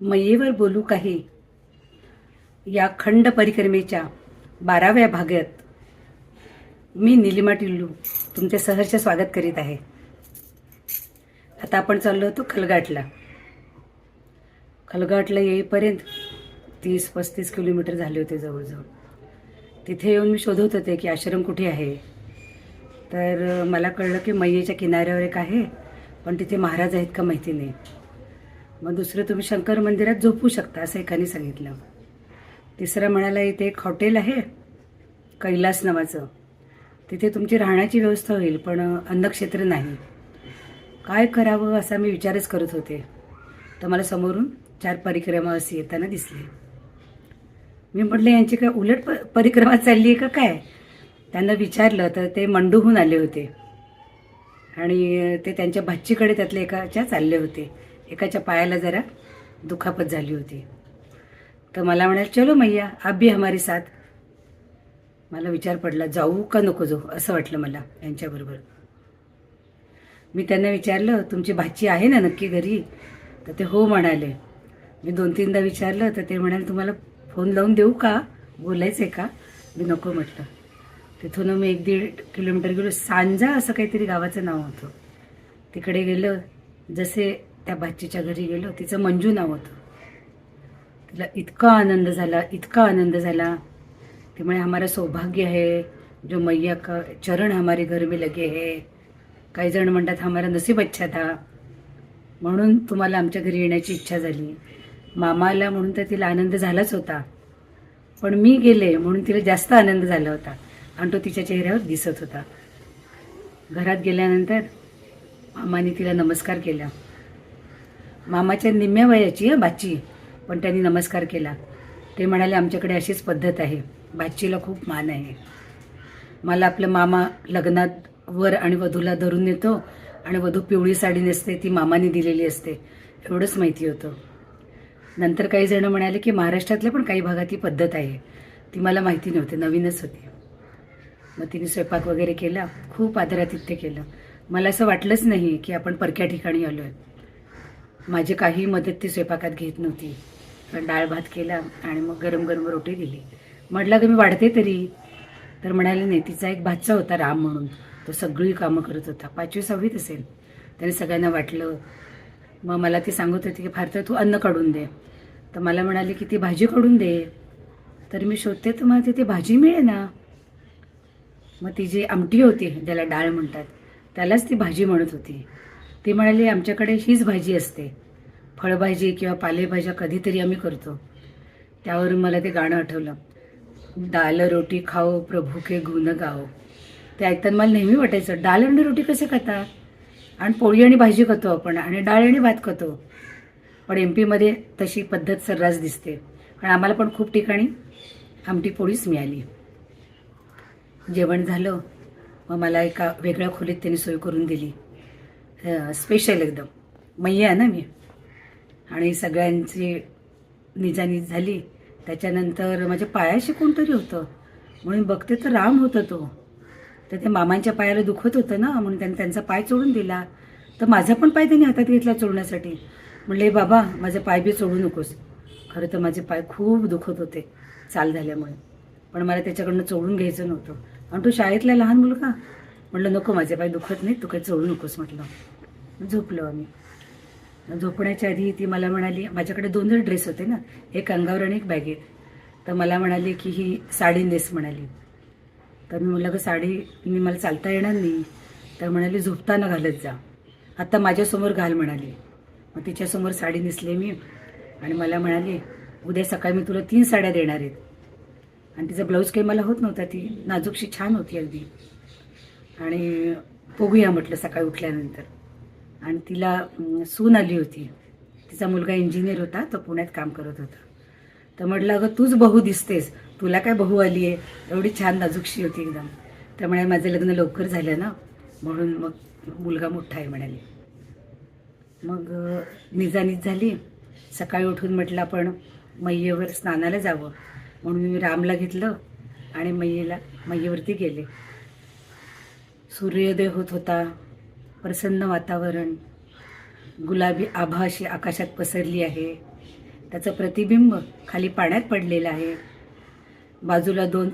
मयेवर बोलू काही. या खंड परिक्रमेच्या बाराव्या भागात मी निलिमा टिल्लू तुमचे सहर्ष स्वागत करीत आहे. आता आपण चाललो होतो खलगाटला. खलगाटला येईपर्यंत तीस पस्तीस किलोमीटर झाले होते जवळजवळ. तिथे येऊन मी शोधत होते की आश्रम कुठे आहे. तर मला कळलं की मैयेच्या किनाऱ्यावर एक आहे पण तिथे महाराज आहेत का माहिती नाही. मग दुसरं तुम्ही शंकर मंदिरात झोपू शकता असं एकाने सांगितलं. तिसरं म्हणाला इथे एक हॉटेल आहे कैलास नावाचं. तिथे तुमची राहण्याची व्यवस्था होईल पण अन्नक्षेत्र नाही. काय करावं असा मी विचारच करत होते. तर मला समोरून चार परिक्रमा अशी येताना दिसली. मी म्हटलं यांची काय उलट प परिक्रमा चालली आहे का काय? त्यांना विचारलं तर ते मंडूहून आले होते. आणि ते त्यांच्या भाचीकडे त्यातले एकाच्या चालले होते. एकाच्या पायाला जरा दुखापत झाली होती. तर मला म्हणाल चलो मैया आप भी हमारी साथ. मला विचार पडला जाऊ का नको जाऊ? असं वाटलं मला यांच्याबरोबर. मी त्यांना विचारलं तुमची भाची आहे ना नक्की घरी? तर ते हो म्हणाले. मी दोन तीनदा विचारलं तर ते म्हणाले तुम्हाला फोन लावून देऊ का? बोलायचं आहे का? मी नको म्हटलं. तिथून मी एक दीड किलोमीटर गेलो. सांजा असं काहीतरी गावाचं नाव होतं. तिकडे गेलं. जसे त्या बाच्चीच्या घरी गेलो. तिचं मंजू नाव होतं. तिला इतका आनंद झाला इतका आनंद झाला. ते म्हणे हमारा सौभाग्य है जो मैया का चरण हमारे घर में लगे है. काही जण म्हणतात हमारा नसीब अच्छा था. म्हणून तुम्हाला आमच्या घरी येण्याची इच्छा झाली. मामाला म्हणून तर तिला आनंद झालाच होता. पण मी गेले म्हणून तिला जास्त आनंद झाला होता. आणि तो तिच्या चेहऱ्यावर दिसत होता. घरात गेल्यानंतर मामाने तिला नमस्कार केला. मामाच्या निम्म्या वयाची आहे बाची. पण त्यांनी नमस्कार केला. ते म्हणाले आमच्याकडे अशीच पद्धत आहे. बाचीला खूप मान आहे. मला आपलं मामा लग्नात वर आणि वधूला धरून नेतो आणि वधू पिवळी साडी नेसते ती मामाने दिलेली असते. एवढंच माहिती होतं. नंतर काही जणं म्हणाले की महाराष्ट्रातल्या पण काही भागात ही पद्धत आहे. ती मला माहिती नव्हती नवीनच होती. मग तिने स्वयंपाक वगैरे केला. खूप आदरातिथ्य केलं. मला असं वाटलंच नाही की आपण परक्या ठिकाणी आलो आहे माझी काही मदत ती स्वयंपाकात घेत नव्हती. पण डाळ भात केला आणि मग गरम गरम रोटी दिली. म्हटलं की मी वाढते तरी. तर म्हणाले नाही तिचा एक भातचा होता राम म्हणून. तो सगळी कामं करत होता. पाचवी सहावीत असेल. त्याने सगळ्यांना वाटलं. मग मला ती सांगत होती की फार तर तू अन्न काढून दे. तर मला म्हणाले की ती भाजी काढून दे. तर मी शोधते तर मला तिथे भाजी मिळे ना. मग ती जी आमटी होती ज्याला डाळ म्हणतात त्यालाच ती भाजी म्हणत होती. ती म्हणाली आमच्याकडे हीच भाजी असते. फळभाजी किंवा पालेभाज्या कधीतरी आम्ही करतो. त्यावरून मला ते गाणं आठवलं. दाल रोटी खाओ प्रभू के गुण गाओ. ते ऐकताना मला नेहमी वाटायचं डाल आणि रोटी कसे खातात? आणि पोळी आणि भाजी खातो आपण आणि डाळ आणि भात खातो. पण एम पीमध्ये तशी पद्धत सर्रास दिसते. कारण आम्हाला पण खूप ठिकाणी आमटी पोळीच मिळाली. जेवण झालं मग मला एका वेगळ्या खोलीत त्यांनी सोय करून दिली. स्पेशल एकदम. मैया ना मी. आणि सगळ्यांची निजानीज झाली. त्याच्यानंतर माझ्या पायाशी कोणतरी होतं. म्हणून बघते तर राम होता तो. तर ते मामांच्या पायाला दुखत होतं ना म्हणून त्यांनी त्यांचा पाय चोडून दिला. तर माझा पण पाय त्यांनी हातात घेतला चोडण्यासाठी म्हणले बाबा माझे पाय बी चोडू नकोस. खरं तर माझे पाय खूप दुखत होते चाल झाल्यामुळे. पण मला त्याच्याकडनं चोडून घ्यायचं नव्हतं. आणि तो शाळेतला लहान मुलगा म्हटलं नको माझे पाय दुखत नाही तू काही चोळू नकोस म्हटलं. झोपलो आम्ही. झोपण्याच्या आधी ती मला म्हणाली माझ्याकडे दोन ड्रेस होते ना एक अंगावर आणि एक बॅगेत तर मला म्हणाली की ही साडी नेस म्हणाली. तर मी म्हटलं साडी मी मला चालता येणार नाही. तर म्हणाली झोपताना घालत जा. आत्ता माझ्यासमोर घाल म्हणाली. मग तिच्यासमोर साडी नेसली मी आणि मला म्हणाली उद्या सकाळी मी तुला तीन साड्या देणार आहेत आणि तिचा ब्लाऊज काही मला होत नव्हता ती नाजूकशी छान होती अगदी. आणि बघूया म्हटलं सकाळी उठल्यानंतर. आणि तिला सून आली होती. तिचा मुलगा इंजिनियर होता तो पुण्यात काम करत होता. तर म्हटलं अगं तूच बहू दिसतेस. तुला काय बहू आली आहे? एवढी छान नाजूकशी होती एकदम. त्यामुळे माझं लग्न लवकर झालं ना. म्हणून मग मुलगा मोठा आहे म्हणाली. मग निजानीज झाली. सकाळी उठून म्हटलं आपण मैयेवर स्नानाला जावं. म्हणून मी रामला घेतलं आणि मैयेला मैयेवरती गेले. सूर्योदय होत होता. प्रसन्न वातावरण. गुलाबी आभा अशी आकाशात पसरली आहे. त्याचं प्रतिबिंब खाली पाण्यात पडलेलं आहे. बाजूला दोन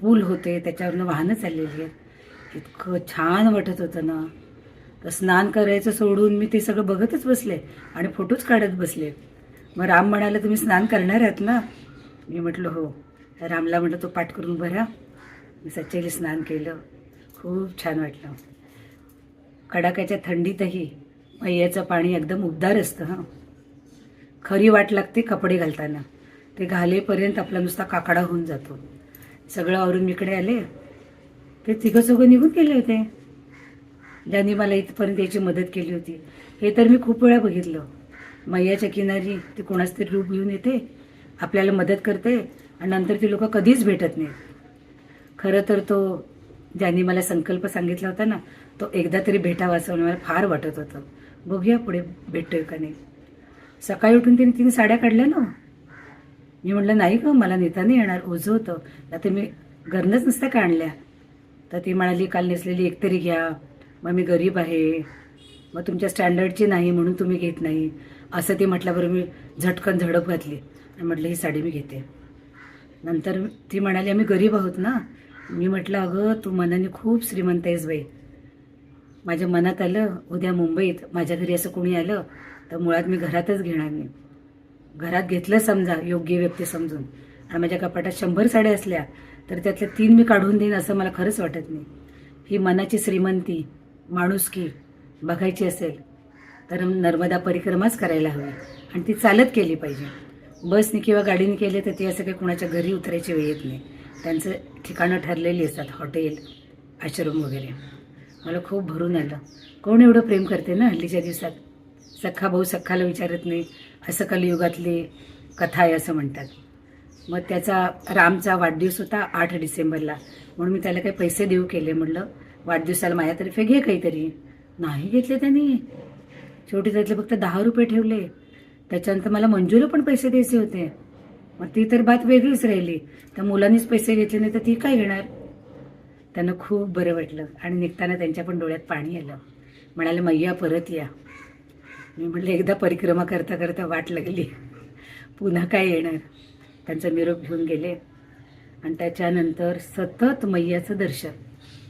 पूल होते. त्याच्यावरनं वाहनं चाललेली आहेत. इतकं छान वाटत होतं ना. तर स्नान करायचं सोडून मी ते सगळं बघतच बसले आणि फोटोच काढत बसले. मग राम म्हणाला तुम्ही स्नान करणार आहात ना? मी म्हटलं हो. रामला म्हटलं तो पाठ करून भरा. मी सच्चेली स्नान केलं. खूप छान वाटलं. कडाक्याच्या थंडीतही मैयाचं पाणी एकदम उबदार असतं हां. खरी वाट लागते कपडे घालताना. ते घालेपर्यंत आपला नुसता काकडा होऊन जातो. सगळं आवरून इकडे आले. ते तिघं चौघं निघून गेले होते. ज्यांनी मला इथपर्यंत याची मदत केली होती. हे तर मी खूप वेळा बघितलं. मैयाच्या किनारी ती कोणाच तरी रूप घेऊन येते आपल्याला मदत करते आणि नंतर ती लोक कधीच भेटत नाहीत. खरं तर तो ज्यांनी मला संकल्प सांगितला होता ना तो एकदा तरी भेटावा असं मला फार वाटत होतं. बघूया पुढे भेटतोय का नाही. सकाळी उठून तिने तिने साड्या काढल्या ना. मी म्हटलं नाही ग मला नेता नाही येणार ओझं होतं. आता मी घरनंच नसत्या का आणल्या तर ती म्हणाली काल नेसलेली एक तरी घ्या. मग मी गरीब आहे. मग तुमच्या स्टँडर्डची नाही म्हणून तुम्ही घेत नाही. असं ती म्हटल्याबरोबर मी झटकन झडप घातली. आणि म्हटलं ही साडी मी घेते. नंतर ती म्हणाली आम्ही गरीब आहोत ना. मी म्हटलं अगं तू मनाने खूप श्रीमंत आहेस बाई. माझ्या मनात आलं उद्या मुंबईत माझ्या घरी असं कोणी आलं तर मुळात मी घरातच घेणार नाही. घरात घेतलं समजा योग्य व्यक्ती समजून. आणि माझ्या कपाटात शंभर साड्या असल्या तर त्यातल्या तीन मी काढून देईन असं मला खरंच वाटत नाही. ही मनाची श्रीमंती माणुसकी बघायची असेल तर नर्मदा परिक्रमाच करायला हवी. आणि ती चालत केली पाहिजे. बसने किंवा गाडीने केले तर ती असं काही कुणाच्या घरी उतरायची वेळ येत नाही. त्यांचं ठिकाणं ठरलेली असतात हॉटेल आश्रम वगैरे. मला खूप भरून आलं. कोण एवढं प्रेम करते ना हल्लीच्या दिवसात? सख्खा भाऊ सख्खाला विचारत नाही. असं कलियुगातली कथा आहे असं म्हणतात. मग त्याचा रामचा वाढदिवस होता आठ डिसेंबरला. म्हणून मी त्याला काही पैसे देऊ केले. म्हटलं वाढदिवसाला माझ्यातर्फे घे काहीतरी. नाही घेतले त्याने. शेवटी त्यातले फक्त दहा रुपये ठेवले. त्याच्यानंतर मला मंजूला पण पैसे द्यायचे होते. मग ती तर बात वेगळीच राहिली. तर मुलांनीच पैसे घेतले नाही तर ती काय घेणार? त्यांना खूप बरं वाटलं. आणि निघताना त्यांच्या पण डोळ्यात पाणी आलं. म्हणाले मैया परत या. मी म्हटलं एकदा परिक्रमा करता करता वाट लागली. पुन्हा काय येणार? त्यांचा निरोप घेऊन गेले. आणि त्याच्यानंतर सतत मैयाचं दर्शन.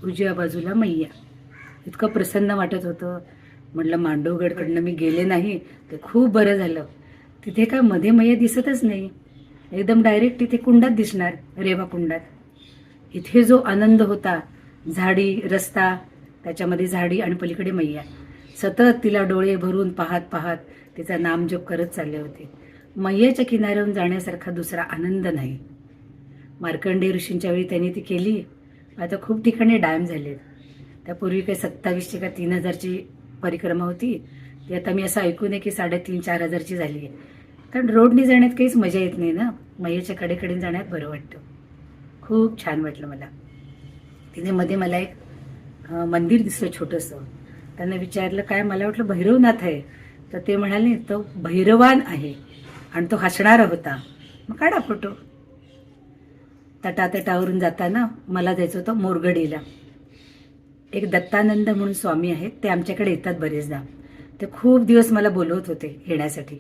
उजव्या बाजूला मैया. इतकं प्रसन्न वाटत होतं. म्हटलं मांडवगडकडनं मी गेले नाही. ते खूप बरं झालं. तिथे काय मध्ये मैया दिसतच नाही. एकदम डायरेक्ट तिथे कुंडात दिसणार रेवा कुंडात. इथे जो आनंद होता झाडी रस्ता त्याच्यामध्ये झाडी आणि पलीकडे मैया. सतत तिला डोळे भरून पाहत पाहत तिचा नामजप करत चालले होते. मैयाच्या किनाऱ्यावरून जाण्यासारखा दुसरा आनंद नाही. मार्कंडे ऋषींच्या वेळी त्यांनी ती केली. आता खूप ठिकाणी डॅम झालेत. त्यापूर्वी काही सत्तावीसची का तीन हजारची परिक्रमा होती. ती आता मी असं ऐकून आहे की साडेतीन चार हजारची झाली आहे. कारण रोडने जाण्यात काहीच मजा येत नाही ना. मैयाच्या कडेकडे जाण्यात बरं वाटतं. खूप छान वाटलं मला. तिथे मध्ये मला एक मंदिर दिसलं छोटंसं. त्यांना विचारलं काय मला वाटलं भैरवनाथ आहे? तर ते म्हणाले तो भैरवान आहे आणि तो हसणारा होता. मग काढा फोटो. तटातटावरून जाताना मला जायचं होतं मोरगडीला. एक दत्तानंद म्हणून स्वामी आहेत ते आमच्याकडे येतात बरेचदा. ते खूप दिवस मला बोलवत होते येण्यासाठी.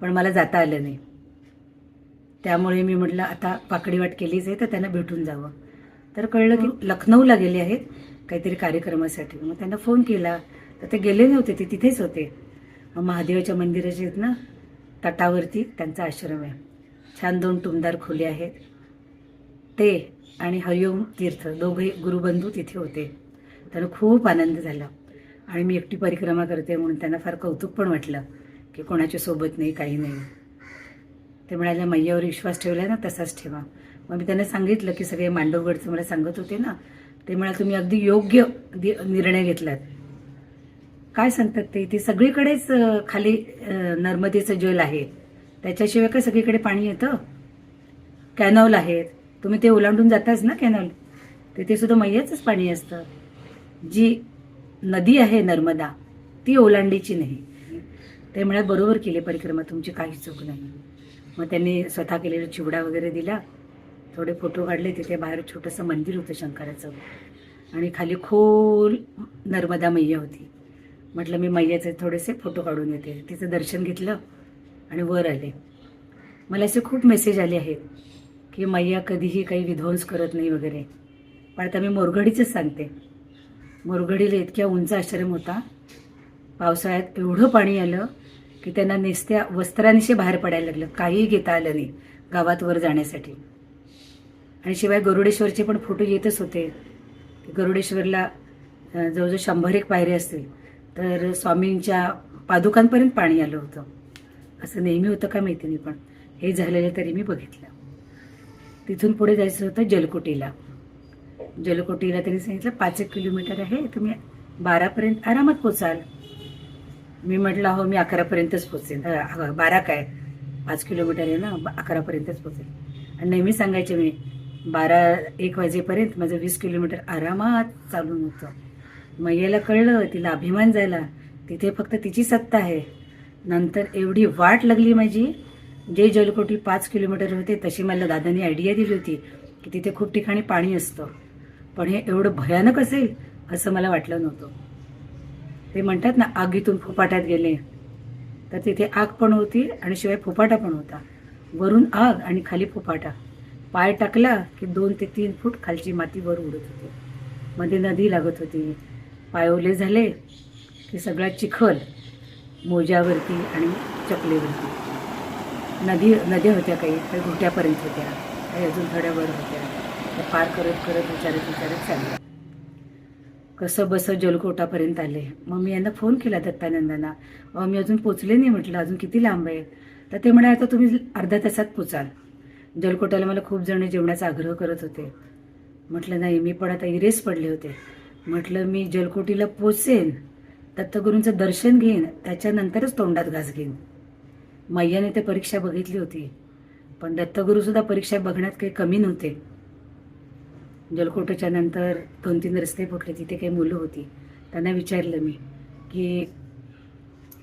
पण मला जाता आलं नाही. त्यामुळे मी म्हटलं आता पाकडीवाट केलीच आहे तर त्यांना भेटून जावं. तर कळलं की लखनौला गेले आहेत काहीतरी कार्यक्रमासाठी. मग त्यांना फोन केला. तर ते गेले नव्हते ते तिथेच होते. मग महादेवाच्या मंदिराचे आहेत ना तटावरती त्यांचा आश्रम आहे. छान दोन टुमदार खोले आहेत. ते आणि हरिओम तीर्थ दोघे गुरुबंधू तिथे होते. त्यांना खूप आनंद झाला. आणि मी एकटी परिक्रमा करते म्हणून त्यांना फार कौतुक पण वाटलं. की कोणाच्या सोबत नाही काही नाही. ते म्हणाले मैयावर विश्वास ठेवला ना तसाच ठेवा. मग मी त्यांना सांगितलं की सगळे मांडवगडचं मला सांगत होते ना. ते म्हणाले तुम्ही अगदी योग्य निर्णय घेतलात. काय सांगतात ते? ते सगळीकडेच खाली नर्मदेचं जल आहे. त्याच्याशिवाय काय सगळीकडे पाणी येतं? कॅनॉल आहेत. तुम्ही ते ओलांडून जाताच ना कॅनॉल? तिथे सुद्धा मैयाचंच पाणी असतं. जी नदी आहे नर्मदा ती ओलांडीची नाही. ते म्हणत बरोबर केले परिक्रमा तुमची काही चूक नाही. मग त्यांनी स्वतः केलेला चिवडा वगैरे दिला. थोडे फोटो काढले तिथे बाहेर छोटंसं मंदिर होतं शंकराचं. आणि खाली खोल नर्मदा मैया होती. म्हटलं मी मैयाचे थोडेसे फोटो काढून येते. तिचं दर्शन घेतलं आणि वर आले. मला असे खूप मेसेज आले आहेत की मैया कधीही काही विध्वंस करत नाही वगैरे. पण आता मी मोरगडीचंच सांगते. मोरगडीला इतक्या उंच आश्रम होता. पावसाळ्यात एवढं पाणी आलं की त्यांना नेसत्या वस्त्रांशी बाहेर पडायला लागलं. काहीही घेता आलं नाही गावात वर जाण्यासाठी. आणि शिवाय गरुडेश्वरचे पण फोटो येतच होते. गरुडेश्वरला जवळजवळ शंभर एक पायऱ्या असतील तर स्वामींच्या पादुकांपर्यंत पाणी आलं होतं. असं नेहमी होतं का माहिती नाही पण हे झालेलं तरी मी बघितलं. तिथून पुढे जायचं होतं जलकोटीला. जलकोटीला त्यांनी सांगितलं पाच एक किलोमीटर आहे तुम्ही बारापर्यंत आरामात पोचाल. मी म्हटलं हो मी अकरापर्यंतच पोचेन. बारा काय? पाच किलोमीटर आहे ना अकरापर्यंतच पोचेन. आणि नेहमी सांगायचे मी बारा एक वाजेपर्यंत माझं वीस किलोमीटर आरामात चालून होतं. मैयाला कळलं तिला अभिमान झाला. तिथे फक्त तिची सत्ता आहे. नंतर एवढी वाट लागली माझी. जे जलकोटी पाच किलोमीटर होते तशी मला दादानी आयडिया दिली होती की तिथे खूप ठिकाणी पाणी असतं. पण हे एवढं भयानक असेल असं मला वाटलं नव्हतं. ते म्हणतात ना आगीतून फुपाट्यात गेले. तर तिथे आग पण होती आणि शिवाय फुपाटा पण होता. वरून आग आणि खाली फुपाटा पाय टाकला की दोन ते तीन फूट खालची माती वर उडत होती. मध्ये नदी लागत होती. पायवले झाले की सगळा चिखल मोजावरती आणि चपलेवरती नदी नद्या होत्या काही काही घोट्यापर्यंत होत्या काही अजून थोड्या वर होत्या. त्या पार करत करत विचारत विचारत चालल्या. कसं बसं जलकोटापर्यंत आले. मग मी यांना फोन केला दत्तानंदांना. अहो मी अजून पोचले नाही म्हटलं अजून किती लांब आहे? तर ते म्हणाले आता तुम्ही अर्ध्या तासात पोचाल. जलकोटाला मला खूप जण जेवणाचा आग्रह करत होते. म्हटलं नाही मी पण आता इरेस पडले होते. म्हटलं मी जलकोटीला पोचेन. दत्तगुरूंचं दर्शन घेईन. त्याच्यानंतरच तोंडात घास घेईन. मैयाने ते परीक्षा बघितली होती. पण दत्तगुरूसुद्धा परीक्षा बघण्यात काही कमी नव्हते. जलकोटाच्या नंतर दोन तीन रस्ते फुटले तिथे काही मुलं होती. त्यांना विचारलं मी की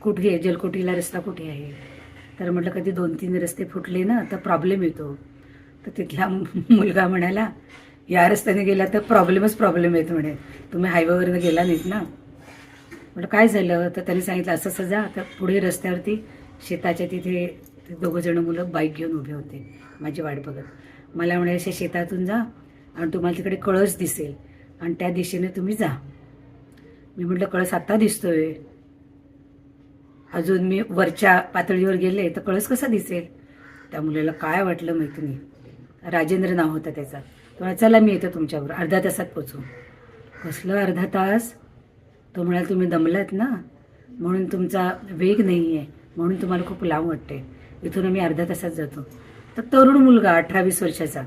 कुठे आहे? जलकोटीला रस्ता कुठे आहे? तर म्हटलं कधी दोन तीन रस्ते फुटले ना तर प्रॉब्लेम येतो. तर तिथला मुलगा म्हणाला या रस्त्याने गेला तर प्रॉब्लेमच प्रॉब्लेम येतो म्हणे. तुम्ही हायवेवरनं गेला नाहीत ना? म्हटलं काय झालं? तर त्यांनी सांगितलं असं सजा जा तर पुढे रस्त्यावरती शेताच्या तिथे दोघंजणं मुलं बाईक घेऊन उभे होते माझी वाट बघत. मला म्हणे असे शेतातून जा आणि तुम्हाला तिकडे कळस दिसेल. आणि त्या दिशेने तुम्ही जा. मी म्हटलं कळस आत्ता दिसतोय. अजून मी वरच्या पातळीवर गेले तर कळस कसा दिसेल? त्या मुलाला काय वाटलं माहिती नाही राजेंद्र नाव होतं त्याचा. तो चला मी येतो तुमच्यावर अर्धा तासात पोचू. कसलं अर्धा तास? तो म्हणाल तुम्ही दमलात ना? म्हणून तुमचा वेग नाही आहे म्हणून तुम्हाला खूप लांब वाटते इथून आम्ही अर्ध्या तासात जातो. तर तरुण मुलगा अठरावीस वर्षाचा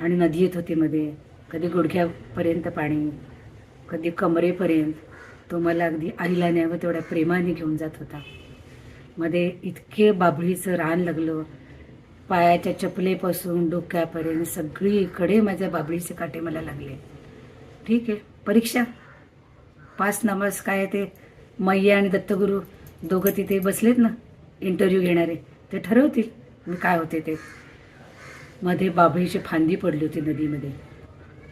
आणि नदी येत होती मध्ये. कधी गुडघ्यापर्यंत पाणी कधी कमरेपर्यंत. तो मला अगदी आईला न्यावं तेवढ्या प्रेमाने घेऊन जात होता. मध्ये इतके बाभळीचं रान लागलं. पायाच्या चपलेपासून डोक्यापर्यंत सगळीकडे माझ्या बाबळीचे काटे मला लागले. ठीक आहे परीक्षा? पाच नंबर्स काय ते? मैया आणि दत्तगुरू दोघं तिथे बसलेत ना इंटरव्ह्यू घेणारे. ते ठरवतील मी काय होते ते. मध्ये बाभळीची फांदी पडली होती नदीमध्ये.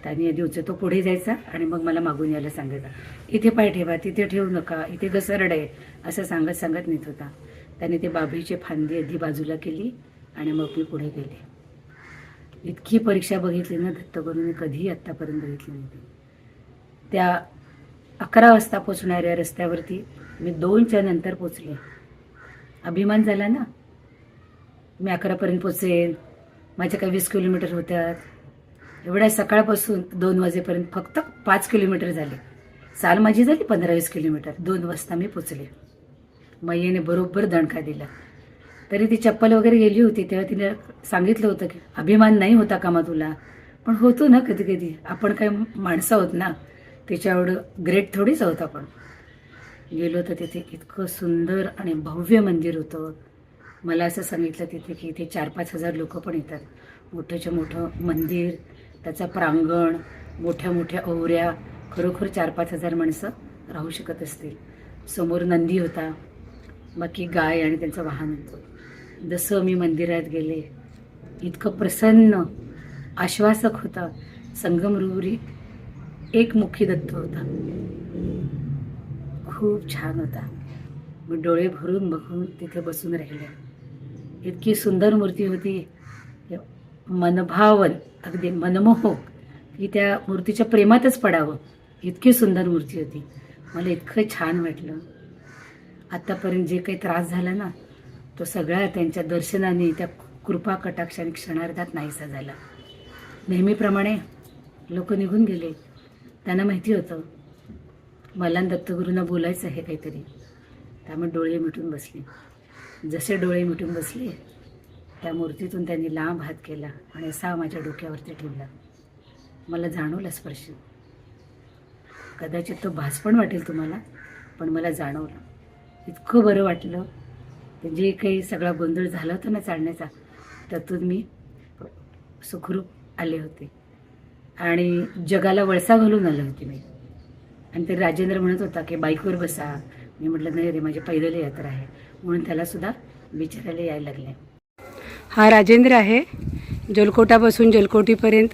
त्याने आधी उचल तो पुढे जायचा आणि मग मला मागून यायला सांगायचा. इथे पाय ठेवा तिथे ठेवू नका इथे घसरड आहे असं सांगत सांगत नेत होता. त्याने ते बाभळीची फांदी आधी बाजूला केली आणि मग मी पुढे गेले. इतकी परीक्षा बघितली ना दत्तगुरूने कधीही आत्तापर्यंत बघितली नव्हती. त्या अकरा वाजता पोचणाऱ्या रस्त्यावरती मी दोनच्या नंतर पोचले. अभिमान झाला ना? मी अकरापर्यंत पोचेन माझ्या काही वीस किलोमीटर होत्यात एवढ्या सकाळपासून दोन वाजेपर्यंत फक्त पाच किलोमीटर झाले. चाल माझी झाली पंधरा वीस किलोमीटर. दोन वाजता मी पोचले. मैयाने बरोबर दणका दिला. तरी ती चप्पल वगैरे गेली होती तेव्हा तिने सांगितलं होतं की अभिमान नाही होता कामा तुला. पण होतो ना कधी कधी आपण काय माणसं आहोत ना त्याच्या एवढं ग्रेट थोडीच आहोत आपण. गेलो तर तिथे इतकं सुंदर आणि भव्य मंदिर होतं. मला असं सांगितलं तिथे की इथे चार पाच हजार लोक पण येतात. मोठंच्या मोठं मंदिर त्याचं प्रांगण मोठ्या मोठ्या ओवऱ्या खरोखर चार पाच हजार माणसं राहू शकत असतील. समोर नंदी होता बाकी गाय आणि त्यांचं वाहन होतं. जसं मी मंदिरात गेले इतकं प्रसन्न आश्वासक होता. संगमरुरी एक मुखी दत्त होता. खूप छान होता. मी डोळे भरून बघून तिथे बसून राहिले. इतकी सुंदर मूर्ती होती. मनभावन अगदी मनमोहक की त्या मूर्तीच्या प्रेमातच पडावं. इतकी सुंदर मूर्ती होती. मला इतकं छान वाटलं. आत्तापर्यंत जे काही त्रास झाला ना तो सगळा त्यांच्या दर्शनाने त्या कृपा कटाक्षाने क्षणार्धात नाहीसा झाला. नेहमीप्रमाणे लोक निघून गेले. त्यांना माहिती होतं मला दत्तगुरूंना बोलायचं आहे काहीतरी. त्यामुळे डोळे मिटून बसले. जसे डोळे मिटून बसले त्या मूर्तीतून त्यांनी लांब हात केला आणि असा माझ्या डोक्यावरती ठेवला. मला जाणवला स्पर्श. कदाचित तो भास पण वाटेल तुम्हाला पण मला जाणवलं. इतकं बरं वाटलं. ते जे काही सगळा गोंधळ झाला होता ना चालण्याचा त्यातून मी सुखरूप आले होते. आणि जगाला वळसा घालून आले होते मी. आणि ते राजेंद्र म्हणत होता की बाईकवर बसा. मी म्हटलं नाही रे माझी पैदल यात्रा आहे. म्हणून त्याला सुद्धा विचारायला यायला लागले. हा राजेंद्र आहे. जलकोटापासून जलकोटीपर्यंत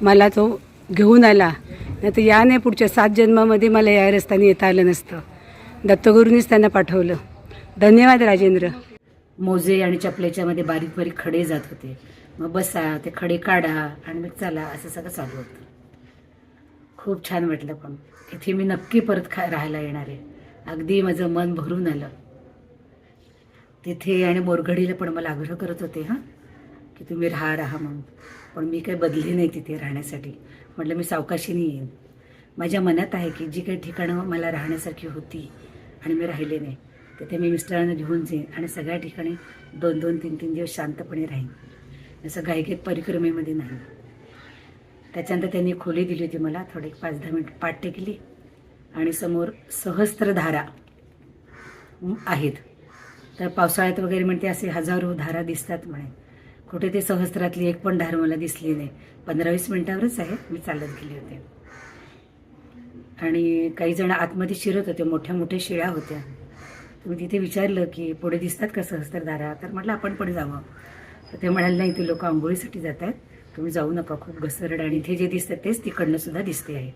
मला तो घेऊन आला. नाही तर याने पुढच्या सात जन्मामध्ये मला या रस्त्याने येता आलं नसतं. दत्तगुरूंनीच त्यांना पाठवलं. धन्यवाद राजेंद्र. मोजे आणि चपलेच्यामध्ये बारीक बारीक खडे जात होते. मग बसा ते खडे काढा आणि मग चला असं सगळं चालू होतं. खूप छान वाटलं पण. इथे मी नक्की परत खा राहायला येणार आहे. अगदी माझं मन भरून आलं. तिथे आणि बोरघडीला पण मला आग्रह करत होते हां की तुम्ही राहा राहा म्हणून. पण मी काही बदली नाही तिथे राहण्यासाठी. म्हटलं मी सावकाशीने येईन. माझ्या मनात आहे की जी काही ठिकाणं मला राहण्यासारखी होती आणि मी राहिले नाही तिथे मी मिस्टरांना घेऊन जाईन आणि सगळ्या ठिकाणी दोन दोन तीन तीन दिवस शांतपणे राहीन. असं गायकेत परिक्रमेमध्ये नाही. त्याच्यानंतर त्यांनी खोली दिली होती मला थोडी एक पाच दहा मिनिट पाठ टेकली. आणि समोर सहस्त्रधारा आहेत. तर पावसाळ्यात वगैरे म्हणते असे हजारो धारा दिसतात म्हणे. कुठे ते सहस्त्रातली एक पण धार मला दिसली नाही. पंधरा वीस मिनिटावरच आहे. मी चालत गेले होते. आणि काही जण आतमध्ये शिरत होते. मोठ्या मोठ्या शिळ्या होत्या. तुम्ही तिथे विचारलं की पुढे दिसतात का सहस्त्रधारा तर म्हटलं आपण पण जावं. तर ते म्हणाले नाही ते लोक आंघोळीसाठी जात आहेत तुम्ही जाऊ नका. खूप घसरड आणि इथे जे दिसतात तेच तिकडनं सुद्धा दिसते आहे.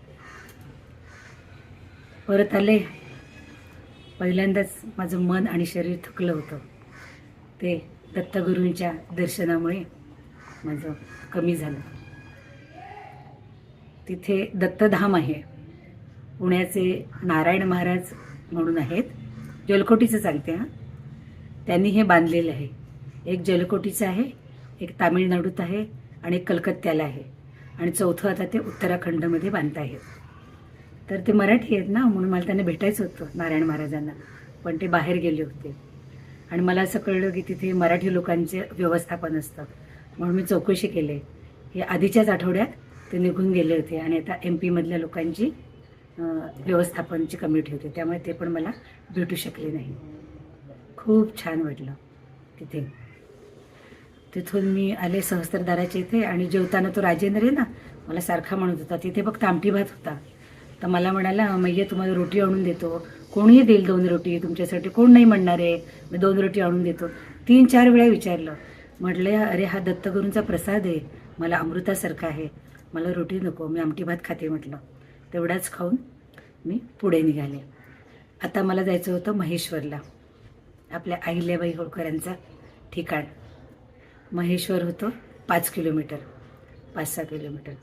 परत आले. पहिल्यांदाच माझं मन आणि शरीर थकलं होतं. ते दत्तगुरूंच्या दर्शनामुळे माझं कमी झालं. तिथे दत्तधाम आहे. पुण्याचे नारायण महाराज म्हणून आहेत. जलकोटीचं सांगते हां. त्यांनी हे बांधलेलं आहे. एक जलकोटीचं आहे एक तामिळनाडूत आहे आणि एक कलकत्त्याला आहे. आणि चौथं आता ते उत्तराखंडमध्ये बांधत आहेत तर ते मराठी आहेत ना म्हणून मला त्यांना भेटायचं होतं नारायण महाराजांना. पण ते बाहेर गेले होते. आणि मला असं कळलं की तिथे मराठी लोकांचे व्यवस्थापन असतं. म्हणून मी चौकशी केली. हे आधीच्याच आठवड्यात ते निघून गेले होते आणि आता एम पीमधल्या लोकांची व्यवस्थापनची कमिटी होती. त्यामुळे ते पण मला भेटू शकले नाही. खूप छान वाटलं तिथे. तिथून मी आले सहस्त्रदाराच्या इथे आणि जेवताना तो राजेंद्र आहे ना मला सारखा म्हणत होता तिथे फक्त आमटी भात होता. तर मला म्हणाला मैया तुम्हाला रोटी आणून देतो. कोणीही देईल दोन रोटी तुमच्यासाठी. कोण नाही म्हणणार आहे मी दोन रोटी आणून देतो. तीन चार वेळा विचारलं. म्हटलं अरे हा दत्तगुरूंचा प्रसाद आहे. मला अमृतासारखा आहे. मला रोटी नको मी आमटी भात खाते म्हटलं. तेवढाच खाऊन मी पुढे निघाले. आता मला जायचं होतं महेश्वरला आपल्या अहिल्याबाई होळकरांचा ठिकाण. महेश्वर होतं पाच किलोमीटर पाच सहा किलोमीटर.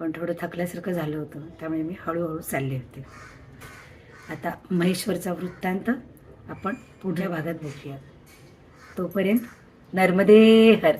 पण थोडं थकल्यासारखं झालं होतं. त्यामुळे मी हळूहळू चालले होते. आता महेश्वरचा वृत्तांत आपण पुढच्या भागात बघूया. तोपर्यंत नर्मदे हर.